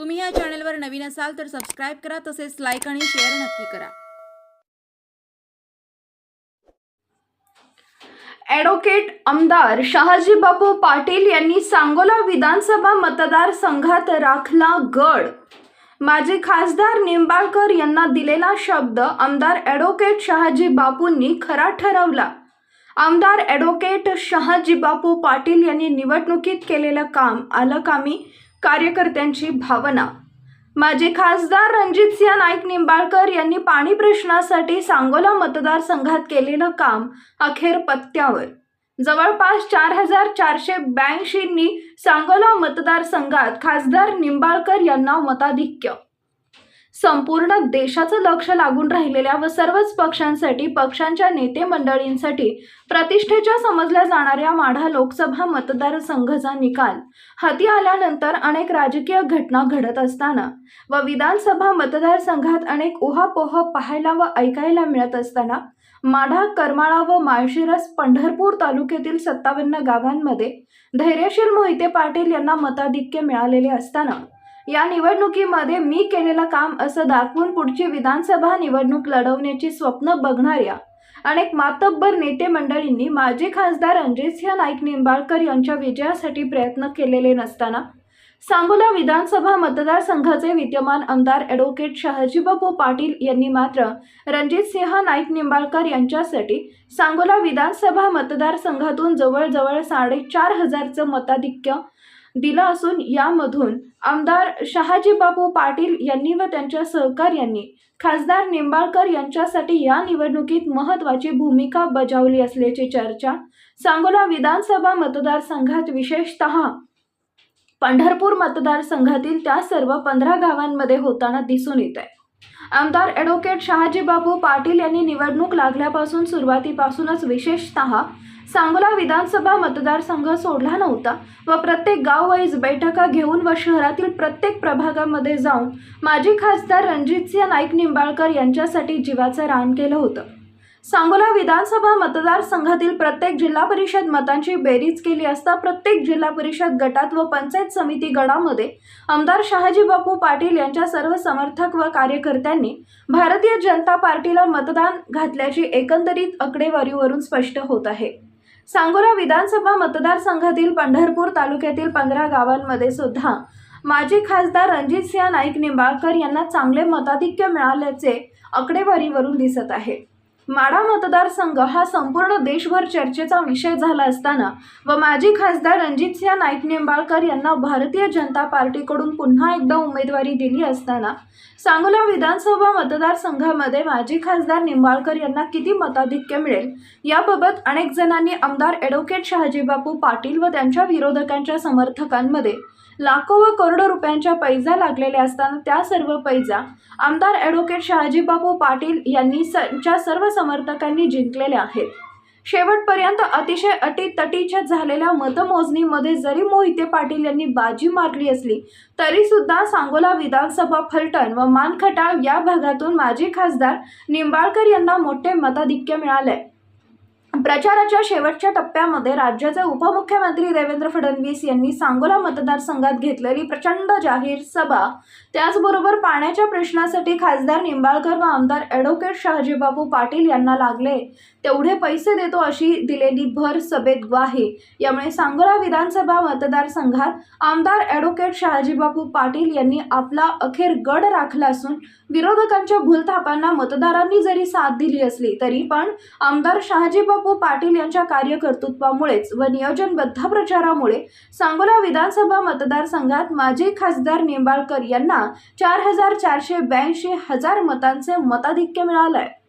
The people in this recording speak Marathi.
तुम्ही या चॅनलवर नवीन असाल तर सबस्क्राईब करा तसेच लाईक आणि शेअर नक्की करा. ॲडव्होकेट आमदार शहाजी बापू पाटील यांनी सांगोला विधानसभा मतदारसंघात राखला गड. माजी खासदार निंबाळकर यांना दिलेला शब्द आमदार ॲडव्होकेट शहाजी बापूंनी खरा ठरवला. आमदार ॲडव्होकेट शहाजी बापू पाटील यांनी निवडणुकीत केलेलं काम आलं कामी कार्यकर्त्यांची भावना. माजी खासदार रणजितसिंह नाईक निंबाळकर यांनी पाणी प्रश्नासाठी सांगोला मतदारसंघात केलेलं काम अखेर पत्त्यावर. जवळपास चार हजार चारशे ब्याऐंशींनी सांगोला मतदारसंघात खासदार निंबाळकर यांना मताधिक्य संपूर्ण देशाचं लक्ष लागून राहिलेल्या व सर्वच पक्षांसाठी पक्षांच्या नेते मंडळींसाठी प्रतिष्ठेच्या समजल्या जाणाऱ्या माढा लोकसभा मतदारसंघाचा निकाल. हाती आल्यानंतर अनेक राजकीय घटना घडत असताना व विधानसभा मतदारसंघात अनेक उहापोह पाहायला व ऐकायला मिळत असताना माढा करमाळा व माळशिरस पंढरपूर तालुक्यातील सत्तावन्न गावांमध्ये धैर्यशील मोहिते पाटील यांना मताधिक्य मिळालेले असताना या निवडणुकीमध्ये मी केलेलं काम असं दाखवून पुढची विधानसभा निवडणूक लढवण्याची स्वप्न बघणाऱ्या अनेक मातब्बर नेते मंडळींनी माजी खासदार रणजितसिंह नाईक निंबाळकर यांच्या विजयासाठी प्रयत्न केलेले नसताना सांगोला विधानसभा मतदारसंघाचे विद्यमान आमदार ॲडव्होकेट शहाजीबापू पाटील यांनी मात्र रणजितसिंह नाईक निंबाळकर यांच्यासाठी सांगोला विधानसभा मतदारसंघातून जवळजवळ साडेचार हजारचं मताधिक्य दिला असून यामधून आमदार शहाजीबाबू पाटील यांनी व त्यांच्या सहकार्यांनी खासदार निंबाळकर यांच्यासाठी या निवडणुकीत महत्त्वाची भूमिका बजावली असल्याची चर्चा सांगोला विधानसभा मतदारसंघात विशेषतः पंढरपूर मतदारसंघातील त्या सर्व पंधरा गावांमध्ये होताना दिसून येत आहे. आमदार ॲडव्होकेट शहाजीबाबू पाटील यांनी निवडणूक लागल्यापासून सुरुवातीपासूनच विशेषतः सांगोला विधानसभा मतदारसंघ सोडला नव्हता व प्रत्येक गाववाईज बैठका घेऊन व शहरातील प्रत्येक प्रभागामध्ये जाऊन माजी खासदार रणजितसिंह नाईक निंबाळकर यांच्यासाठी जीवाचं रान केलं होतं. सांगोला विधानसभा मतदारसंघातील प्रत्येक जिल्हा परिषद मतांची बेरीज केली असता प्रत्येक जिल्हा परिषद गटात व पंचायत समिती गणामध्ये आमदार शहाजी बापू पाटील यांच्या सर्व समर्थक व कार्यकर्त्यांनी भारतीय जनता पार्टीला मतदान घातल्याची एकंदरीत आकडेवारीवरून स्पष्ट होत आहे. सांगोला विधानसभा मतदारसंघातील पंढरपूर तालुक्यातील पंधरा गावांमध्ये सुद्धा माजी खासदार रणजितसिंह नाईक निंबाळकर यांना चांगले मताधिक्य मिळाल्याचे आकडेवारीवरून दिसत आहे. माढा मतदारसंघ हा संपूर्ण देशभर चर्चेचा विषय झाला असताना व माजी खासदार रणजितसिंह नाईक निंबाळकर यांना भारतीय जनता पार्टीकडून पुन्हा एकदा उमेदवारी दिली असताना सांगोला विधानसभा मतदारसंघामध्ये माजी खासदार निंबाळकर यांना किती मताधिक्य मिळेल? याबाबत अनेक जणांनी आमदार ॲडव्होकेट शहाजीबापू पाटील व त्यांच्या विरोधकांच्या समर्थकांमध्ये लाखो व करोडो रुपयांच्या पैजा लागलेल्या असताना त्या सर्व पैजा आमदार ॲडव्होकेट शहाजीबाबू पाटील यांनी च्या सर्व समर्थकांनी जिंकलेल्या आहेत. शेवटपर्यंत अतिशय अटीतटीच्या झालेल्या मतमोजणीमध्ये जरी मोहिते पाटील यांनी बाजी मारली असली तरी सुद्धा सांगोला विधानसभा फलटण व मानखटाव या भागातून माजी खासदार निंबाळकर यांना मोठे मताधिक्य मिळाले प्रचाराच्या शेवटच्या टप्प्यामध्ये राज्याचे उपमुख्यमंत्री देवेंद्र फडणवीस यांनी सांगोला मतदारसंघात घेतलेली प्रचंड जाहीर सभा. त्याचबरोबर पाण्याच्या प्रश्नासाठी खासदार निंबाळकर व आमदार ॲडव्होकेट शहाजीबापू पाटील यांना लागले. तेवढे पैसे देतो अशी दिलेली भर सभेत ग्वाही. यामुळे सांगोला विधानसभा मतदारसंघात आमदार ॲडव्होकेट शहाजीबापू पाटील यांनी आपला अखेर गड राखला असून विरोधकांच्या भूलथापांना मतदारांनी जरी साथ दिली असली तरी पण आमदार शहाजीबापू पाटील यांच्या कार्यकर्तृत्वामुळेच व नियोजनबद्ध प्रचारामुळे सांगोला विधानसभा मतदारसंघात माजी खासदार निंबाळकर यांना चार हजार चारशे ब्याऐंशी हजार मतांचे मताधिक्य मिळालं आहे